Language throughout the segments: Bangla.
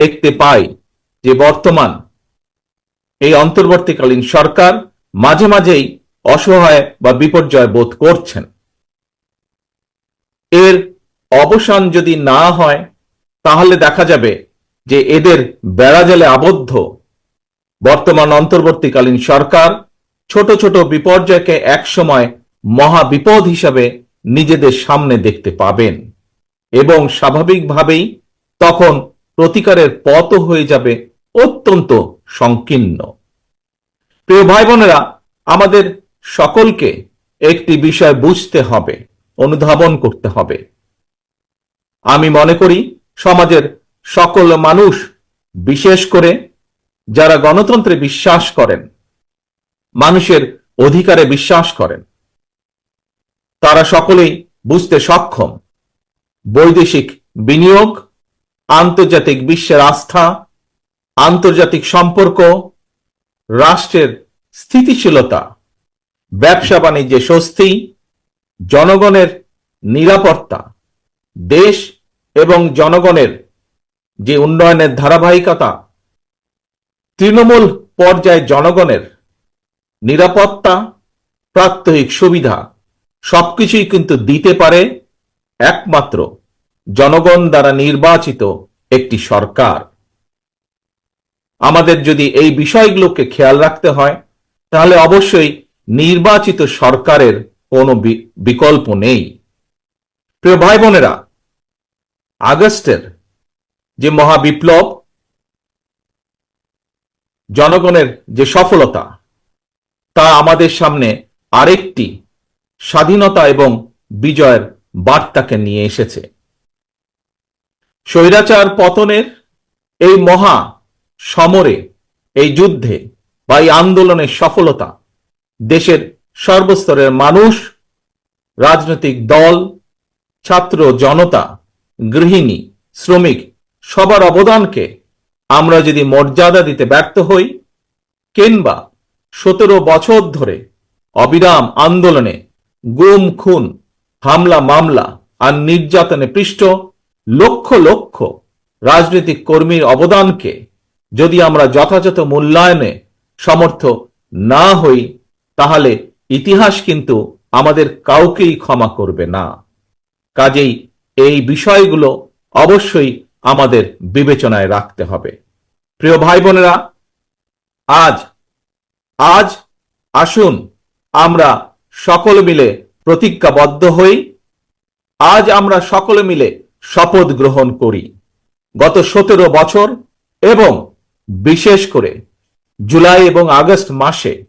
দেখতে পাই যে বর্তমান এই অন্তর্বর্তীকালীন সরকার মাঝে মাঝেই অসহায় বা বিপর্যয় বোধ করছেন। এর অবসান যদি না হয়, তাহলে দেখা যাবে যে এদের বেড়াজালে আবদ্ধ বর্তমান অন্তর্বর্তীকালীন সরকার ছোট ছোট বিপর্যয়কে একসময় মহা বিপদ হিসাবে নিজেদের সামনে দেখতে পাবেন এবং স্বাভাবিকভাবেই তখন প্রতিকারের পথ হয়ে যাবে অত্যন্ত সংকীর্ণ। প্রিয় ভাই বোনেরা আমাদের সকলকে একটি বিষয় বুঝতে হবে, অনুধাবন করতে হবে। আমি মনে করি, সমাজের সকল মানুষ, বিশেষ করে যারা গণতন্ত্রে বিশ্বাস করেন, মানুষের অধিকারে বিশ্বাস করেন, তারা সকলেই বুঝতে সক্ষম। বৈদেশিক বিনিয়োগ আন্তর্জাতিক বিশ্বের আস্থা, আন্তর্জাতিক সম্পর্ক, রাষ্ট্রের স্থিতিশীলতা, ব্যবসা বাণিজ্যে স্বস্তি, জনগণের নিরাপত্তা, দেশ এবং জনগণের যে উন্নয়নের ধারাবাহিকতা, তৃণমূল পর্যায়ে জনগণের নিরাপত্তা, প্রাত্যহিক সুবিধা, সবকিছুই কিন্তু দিতে পারে একমাত্র জনগণ দ্বারা নির্বাচিত একটি সরকার। আমাদের যদি এই বিষয়গুলোকে খেয়াল রাখতে হয়, তাহলে অবশ্যই নির্বাচিত সরকারের কোনো বিকল্প নেই। প্রিয় ভাই বোনেরা আগস্টের যে মহাবিপ্লব, জনগণের যে সফলতা, তা আমাদের সামনে আরেকটি স্বাধীনতা এবং বিজয়ের বার্তাকে নিয়ে এসেছে। স্বৈরাচার পতনের এই মহা সমরে, এই যুদ্ধে বা এই আন্দোলনের সফলতা দেশের সর্বস্তরের মানুষ, রাজনৈতিক দল, ছাত্র জনতা, গৃহিণী, শ্রমিক সবার অবদানকে আমরা যদি মর্যাদা দিতে ব্যর্থ হই কিংবা সতেরো বছর ধরে অবিরাম আন্দোলনে গুম, খুন, হামলা, মামলা আর নির্যাতনে পৃষ্ঠ লক্ষ লক্ষ রাজনৈতিক কর্মীর অবদানকে যদি আমরা যথাযথ মূল্যায়নে সমর্থ না হই, তাহলে ইতিহাস কিন্তু আমাদের কাউকেই ক্ষমা করবে না। কাজেই এই বিষয়গুলো অবশ্যই আমাদের বিবেচনায় রাখতে হবে। প্রিয় ভাই বোনেরা আজ আজ আসুন আমরা সকল মিলে প্রতিজ্ঞাবদ্ধ হই। আজ আমরা সকলে মিলে শপথ গ্রহণ করি। গত সতেরো বছর এবং বিশেষ করে জুলাই এবং আগস্ট মাসে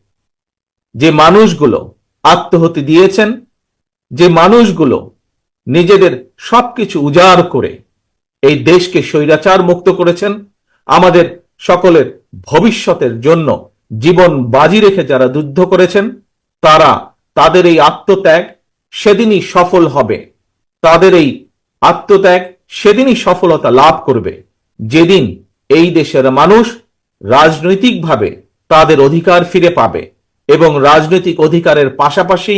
যে মানুষগুলো আত্মহতি দিয়েছেন, যে মানুষগুলো নিজেদের সবকিছু উজাড় করে এই দেশকে স্বৈরাচার মুক্ত করেছেন, আমাদের সকলের ভবিষ্যতের জন্য জীবন বাজি রেখে যারা যুদ্ধ করেছেন, তারা তাদের এই আত্মত্যাগ সেদিনই সফল হবে। তাদের এই আত্মত্যাগ সেদিনই সফলতা লাভ করবে। যেদিন এই দেশের মানুষ রাজনৈতিকভাবে তাদের অধিকার ফিরে পাবে এবং রাজনৈতিক অধিকারের পাশাপাশি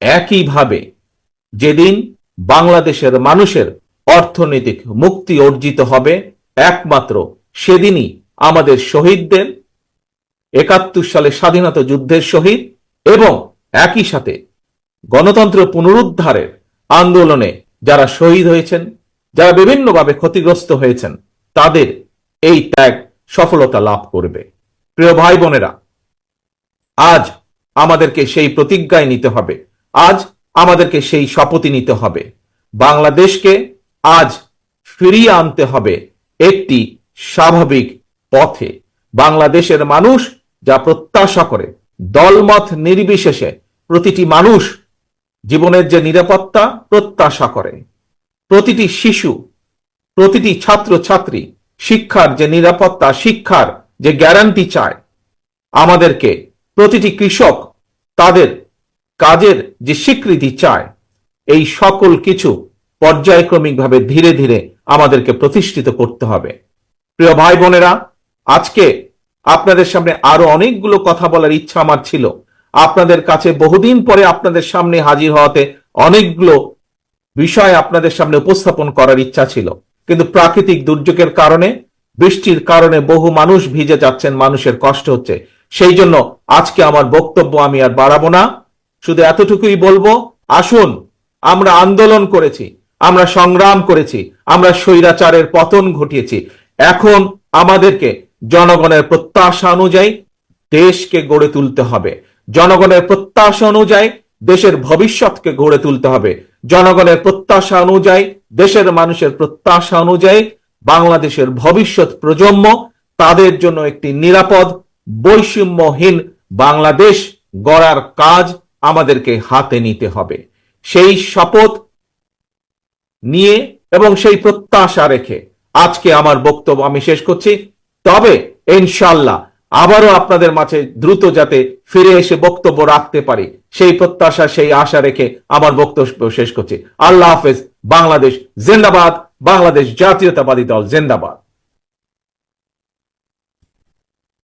একইভাবে যেদিন বাংলাদেশের মানুষের অর্থনৈতিক মুক্তি অর্জিত হবে, একমাত্র সেদিনই আমাদের শহীদদের, একাত্তর সালে স্বাধীনতা যুদ্ধের শহীদ এবং একই সাথে গণতন্ত্র পুনরুদ্ধারের আন্দোলনে যারা শহীদ হয়েছেন, যারা বিভিন্নভাবে ক্ষতিগ্রস্ত হয়েছেন, তাদের এই ত্যাগ সফলতা লাভ করবে। প্রিয় ভাই বোনেরা, আজ আমাদেরকে সেই প্রতিজ্ঞায় নিতে হবে। আজ আমাদেরকে সেই শপথই নিতে হবে। বাংলাদেশকে আজ ফিরিয়ে আনতে হবে একটি স্বাভাবিক পথে। বাংলাদেশের মানুষ যা প্রত্যাশা করে, দলমত নির্বিশেষে প্রতিটি মানুষ জীবনের যে নিরাপত্তা প্রত্যাশা করে। প্রতিটি শিশু, প্রতিটি ছাত্র ছাত্রী শিক্ষার যে নিরাপত্তা, শিক্ষার যে গ্যারান্টি চায়, আমাদেরকে প্রতিটি কৃষক তাদের কাজের যে স্বীকৃতি চায়, এই সকল কিছু পর্যায়ক্রমিকভাবে ধীরে ধীরে আমাদেরকে প্রতিষ্ঠিত করতে হবে। প্রিয় ভাই বোনেরা, আজকে আপনাদের সামনে আরও অনেকগুলো কথা বলার ইচ্ছা আমার ছিল। আপনাদের কাছে বহুদিন পরে আপনাদের সামনে হাজির হওয়াতে অনেকগুলো বিষয় আপনাদের সামনে উপস্থাপন করার ইচ্ছা ছিল। কিন্তু প্রাকৃতিক দুর্যোগের কারণে, বৃষ্টির কারণে বহু মানুষ ভিজে যাচ্ছেন, মানুষের কষ্ট হচ্ছে। সেই জন্য আজকে আমার বক্তব্য আমি আর বাড়াবো না। শুধু এতটুকুই বলব, আসুন, আমরা আন্দোলন করেছি, আমরা সংগ্রাম করেছি, আমরা স্বৈরাচারের পতন ঘটিয়েছি। এখন আমাদেরকে জনগণের প্রত্যাশা অনুযায়ী দেশকে গড়ে তুলতে হবে। জনগণের প্রত্যাশা অনুযায়ী দেশের ভবিষ্যৎকে গড়ে তুলতে হবে। জনগণের প্রত্যাশা অনুযায়ী, দেশের মানুষের প্রত্যাশা অনুযায়ী বাংলাদেশের ভবিষ্যৎ প্রজন্ম তাদের জন্য একটি নিরাপদ, বৈষম্যহীন বাংলাদেশ গড়ার কাজ আমাদেরকে হাতে নিতে হবে। সেই শপথ নিয়ে এবং সেই প্রত্যাশা রেখে আজকে আমার বক্তব্য আমি শেষ করছি। তবে ইনশাল্লাহ আবারও আপনাদের মাঝে দ্রুত যাতে ফিরে এসে বক্তব্য রাখতে পারি। সেই প্রত্যাশা, সেই আশা রেখে আমার বক্তব্য শেষ করছি। আল্লাহ হাফেজ, বাংলাদেশ জেন্দাবাদ, বাংলাদেশ জাতীয়তাবাদী দল জিন্দাবাদ।